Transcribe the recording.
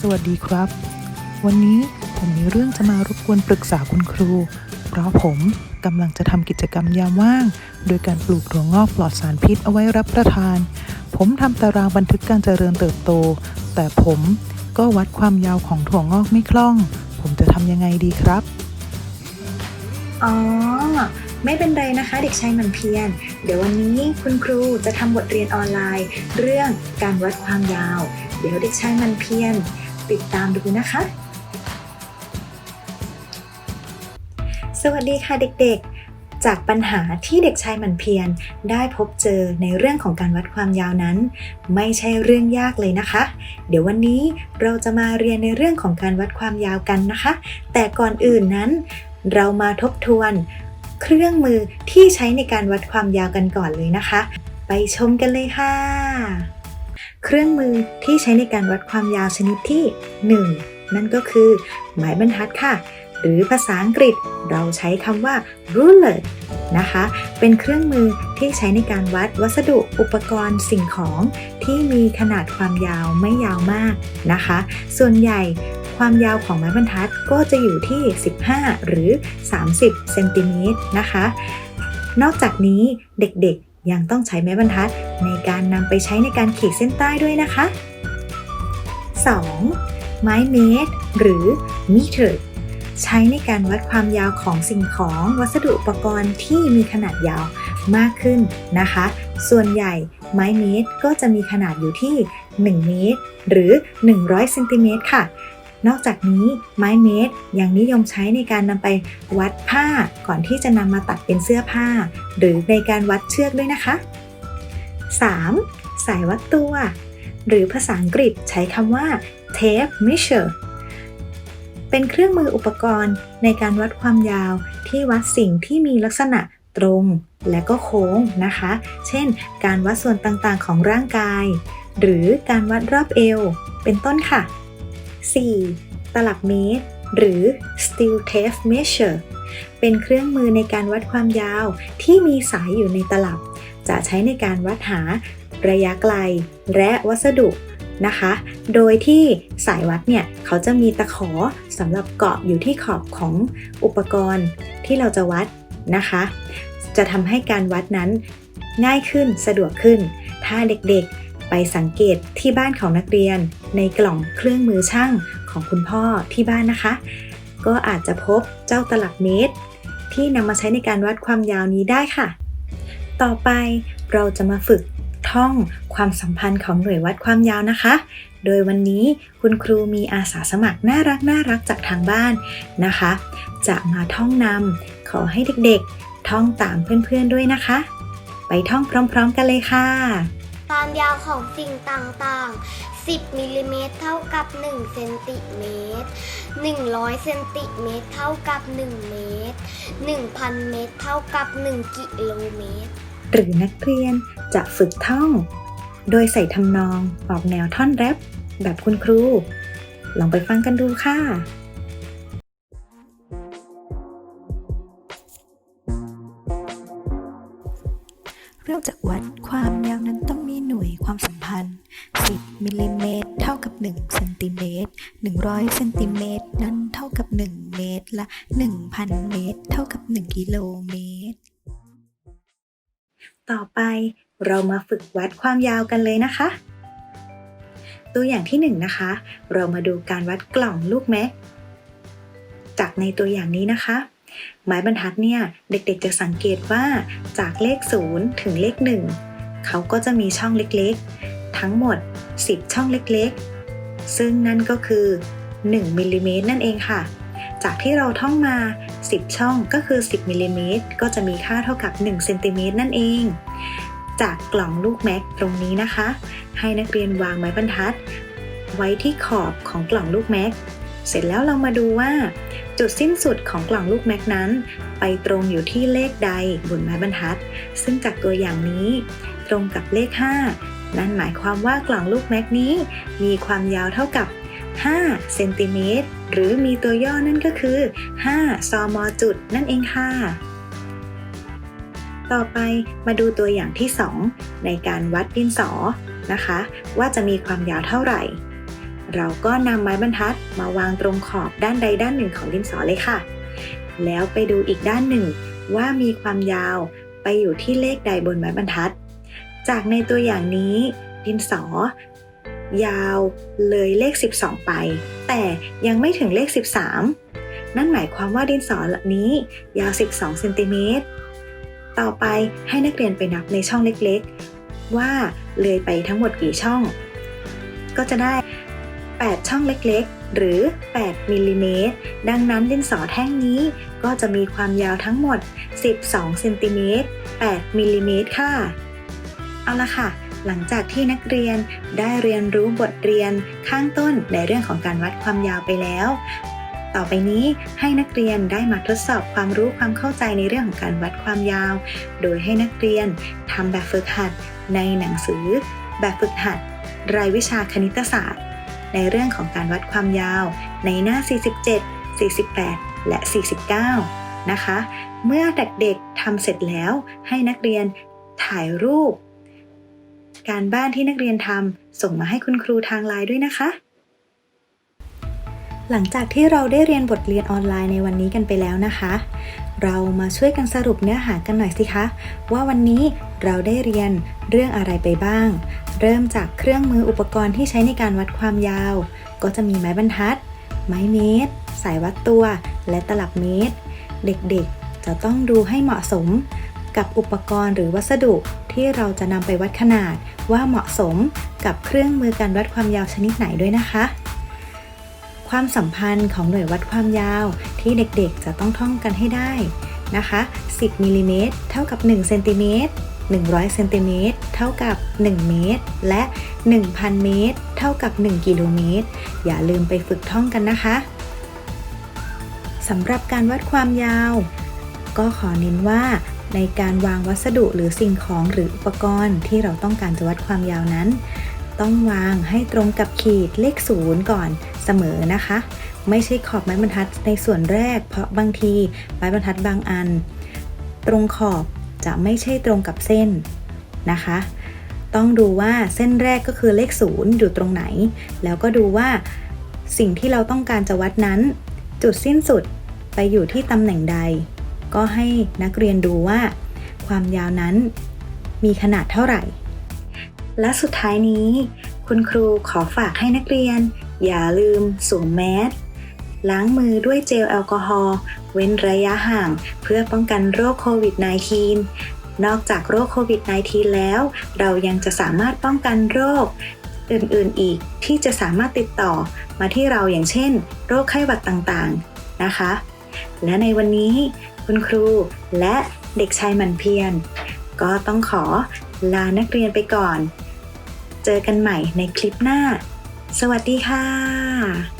สวัสดีครับ วันนี้ผมมีเรื่องจะมารบกวนปรึกษาคุณครู เพราะผมกำลังจะทำกิจกรรมยามว่าง โดยการปลูกถั่วงอกปลอดสารพิษเอาไว้รับประทาน ผมทำตารางบันทึกการเจริญเติบโต แต่ผมก็วัดความยาวของถั่วงอกไม่คล่อง ผมจะทำยังไงดีครับ อ๋อ ไม่เป็นไรนะคะ เด็กชายมันเพียร เดี๋ยววันนี้คุณครูจะทำบทเรียนออนไลน์ เรื่องการวัดความยาว เดี๋ยวเด็กชายมันเพียร ติดตามดูนะคะ สวัสดีค่ะเด็กๆ จากปัญหาที่เด็กชายหมันเพียรได้พบเจอในเรื่องของการวัดความยาวนั้น ไม่ใช่เรื่องยากเลยนะคะ เดี๋ยววันนี้เราจะมาเรียนในเรื่องของการวัดความยาวกันนะคะ แต่ก่อนอื่นนั้น เรามาทบทวนเครื่องมือที่ใช้ในการวัดความยาวกันก่อนเลยนะคะ ไปชมกันเลยค่ะ เครื่องมือที่ใช้ในการวัดความยาวชนิดที่ 1 นั่นก็คือ หมายบรรทัดค่ะ หรือภาษาอังกฤษเราใช้คำว่า ruler นะคะ เป็นเครื่องมือที่ใช้ในการวัดวัสดุอุปกรณ์สิ่งของที่มีขนาดความยาวไม่ยาวมากนะคะ ส่วนใหญ่ความยาวของไม้บรรทัดก็จะอยู่ที่ 15 หรือ 30 เซนติเมตรนะคะ นอกจากนี้เด็กๆ ยังต้องใช้ไม้บรรทัดในการนำไปใช้ในการขีดเส้นใต้ด้วยนะคะ 2. ไม้เมตร หรือ meter ใช้ในการวัดความยาวของสิ่งของวัสดุอุปกรณ์ที่มีขนาดยาวมากขึ้นนะคะ ส่วนใหญ่ไม้เมตรก็จะมีขนาดอยู่ที่ 1 เมตร หรือ 100เซนติเมตรค่ะ นอกจากนี้ไม้เมตรยังนิยมใช้ในการนำไปวัดผ้าก่อนที่จะนำมาตัดเป็นเสื้อผ้า หรือในการวัดเชือกด้วยนะคะ 3. สายวัดตัว หรือภาษาอังกฤษใช้คำว่า tape measure เป็นเครื่องมืออุปกรณ์ในการวัดความยาวที่วัดสิ่งที่มีลักษณะตรงและก็โค้งนะคะ เช่น การวัดส่วนต่างๆของร่างกาย หรือการวัดรอบเอว เป็นต้นค่ะ 4. ตลับเมตร หรือ steel tape measure เป็นเครื่องมือในการวัดความยาวที่มีสายอยู่ในตลับ จะใช้ในการวัดหาระยะไกล และวัสดุนะคะ โดยที่สายวัดเนี่ย เขาจะมีตะขอสำหรับเกาะอยู่ที่ขอบของอุปกรณ์ที่เราจะวัดนะคะ จะทำให้การวัดนั้นง่ายขึ้นสะดวกขึ้น ถ้าเด็กๆไปสังเกตที่บ้านของนักเรียน ในกล่องเครื่องมือช่างของคุณพ่อที่บ้านนะคะ ก็อาจจะพบเจ้าตลับเมตร ที่นำมาใช้ในการวัดความยาวนี้ได้ค่ะ ต่อไปเราจะมาฝึกท่องความสัมพันธ์ของหน่วยวัดความยาวนะคะ โดยวันนี้คุณครูมีอาสาสมัครน่ารักน่ารักจากทางบ้านนะคะ จะมาท่องนำขอให้เด็กๆ ท่องตามเพื่อนๆด้วยนะคะ ไปท่องพร้อมๆกันเลยค่ะ ความยาวของสิ่งต่างๆ 10มิลลิเมตรเท่ากับ1เซนติเมตร100เซนติเมตรเท่ากับ 1 เมตร 1,000 เมตรเท่ากับ 1 กิโลเมตร หรือนักเรียนจะฝึกท่อง โดยใส่ทำนองออกแนวท่อนแรปแบบคุณครู ลองไปฟังกันดูค่ะเริ่มจากวัดความยาวนั้นต้องมีหน่วยความสัมพันธ์ 10มิลลิเมตรเท่ากับ1เซนติเมตร100เซนติเมตรนั้นเท่ากับ 1 เมตรละ 1,000 เมตร เท่ากับ 1 กิโลเมตร ต่อไปเรามาฝึกวัดความยาวกันเลยนะคะ ตัวอย่างที่1นงนะคะ เรามาดูการวัดกล่องลูกแม็กจากในตัวอย่างนี้นะคะไม้บรรทัดเนี่ยเด็กๆจะสังเกตว่าจากเลข 0 ถึงเลข 1 เขาก็จะมีช่องเล็กๆ ทั้งหมด 10 ช่องเล็กๆ ซึ่งนั่นก็คือ 1มิลลิเมตรนั่นเองค่ะ จากที่เราท่องมา 10 ช่องก็คือ 10มิลลิเมตรก็จะมีค่าเท่ากับ1เซนติเมตรนั่นเอง จากกล่องลูกแม็กตรงนี้นะคะ ให้นักเรียนวางไม้บรรทัด ไว้ที่ขอบของกล่องลูกแม็กเสร็จแล้วเรามาดูว่า จุดสิ้นสุดของกล่องลูกแม็กนั้น ไปตรงอยู่ที่เลขใดบนไม้บรรทัด ซึ่งจากตัวอย่างนี้ ตรงกับเลข 5 นั่นหมายความว่ากล่องลูกแม็กนี้ มีความยาวเท่ากับ 5 เซนติเมตร หรือมีตัวย่อนั่นก็คือ 5 ซมจุดนั่นเองค่ะ ต่อไปมาดูตัวอย่างที่ 2 ในการวัดดินสอนะคะ ว่าจะมีความยาวเท่าไหร่ เราก็นำไม้บรรทัดมาวางตรงขอบด้านใดด้านหนึ่งของดินสอเลยค่ะ แล้วไปดูอีกด้านหนึ่งว่ามีความยาวไปอยู่ที่เลขใดบนไม้บรรทัด จากในตัวอย่างนี้ ดินสอ ยาวเลยเลข 12 ไป แต่ยังไม่ถึงเลข 13 นั่นหมายความว่าดินสอเหล่านี้ยาว 12เซนติเมตรต่อไปให้นักเรียนไปนับในช่องเล็กๆ ว่าเลยไปทั้งหมดกี่ช่อง ก็จะได้ 8 ช่องเล็กๆ หรือ 8มิลลิเมตรดังนั้นดินสอแท่งนี้ก็จะมีความยาวทั้งหมด 12เซนติเมตร8มิลลิเมตรค่ะ เอาละค่ะ หลังจากที่นักเรียนได้เรียนรู้บทเรียนข้างต้นในเรื่องของการวัดความยาวไปแล้ว ต่อไปนี้ให้นักเรียนได้มาทดสอบความรู้ความเข้าใจในเรื่องของการวัดความยาว โดยให้นักเรียนทำแบบฝึกหัดในหนังสือ แบบฝึกหัด รายวิชาคณิตศาสตร์ ในเรื่องของการวัดความยาว ในหน้า 47 48 และ 49 นะคะ เมื่อเด็กๆทำเสร็จแล้วให้นักเรียนถ่ายรูป การบ้านที่นักเรียนทำส่งมาให้คุณครูทางไลน์ด้วยนะคะ หลังจากที่เราได้เรียนบทเรียนออนไลน์ในวันนี้กันไปแล้วนะคะ เรามาช่วยกันสรุปเนื้อหากันหน่อยสิคะ ว่าวันนี้เราได้เรียนเรื่องอะไรไปบ้าง เริ่มจากเครื่องมืออุปกรณ์ที่ใช้ในการวัดความยาว ก็จะมีไม้บรรทัด ไม้เมตร สายวัดตัว และตลับเมตร เด็กๆจะต้องดูให้เหมาะสมกับอุปกรณ์หรือวัสดุที่เราจะนำไปวัดขนาดว่าเหมาะสมกับเครื่องมือการวัดความยาวชนิดไหนด้วยนะคะ ความสัมพันธ์ของหน่วยวัดความยาวที่เด็กๆจะต้องท่องกันให้ได้นะคะ 10มิลลิเมตรเท่ากับ1เซนติเมตร100เซนติเมตรเท่ากับ 1 เมตร และ 1,000 เมตร เท่ากับ 1 กิโลเมตร อย่าลืมไปฝึกท่องกันนะคะสำหรับการวัดความยาว ก็ขอเน้นว่า ในการวางวัสดุหรือสิ่งของหรืออุปกรณ์ที่เราต้องการจะวัดความยาวนั้น ต้องวางให้ตรงกับขีดเลขศูนย์ก่อนเสมอนะคะ ไม่ใช่ขอบไม้บรรทัดในส่วนแรก เพราะบางทีไม้บรรทัดบางอัน ตรงขอบจะไม่ใช่ตรงกับเส้นนะคะต้องดูว่าเส้นแรกก็คือเลขศูนย์อยู่ตรงไหน แล้วก็ดูว่าสิ่งที่เราต้องการจะวัดนั้น จุดสิ้นสุดไปอยู่ที่ตำแหน่งใด ก็ให้นักเรียนดูว่า ความยาวนั้นมีขนาดเท่าไหร่ และสุดท้ายนี้ คุณครูขอฝากให้นักเรียน อย่าลืมสวมแมสล้างมือด้วยเจลแอลกอฮอล์เว้นระยะห่าง เพื่อป้องกันโรคโควิด -19 นอกจากโรคโควิด -19 แล้ว เรายังจะสามารถป้องกันโรค อื่นๆอีกที่จะสามารถติดต่อมาที่เราอย่างเช่น โรคไข้หวัดต่างๆนะคะ และในวันนี้ คุณครู และเด็กชายมันเพียรก็ต้องขอลานักเรียนไปก่อน เจอกันใหม่ในคลิปหน้า สวัสดีค่ะ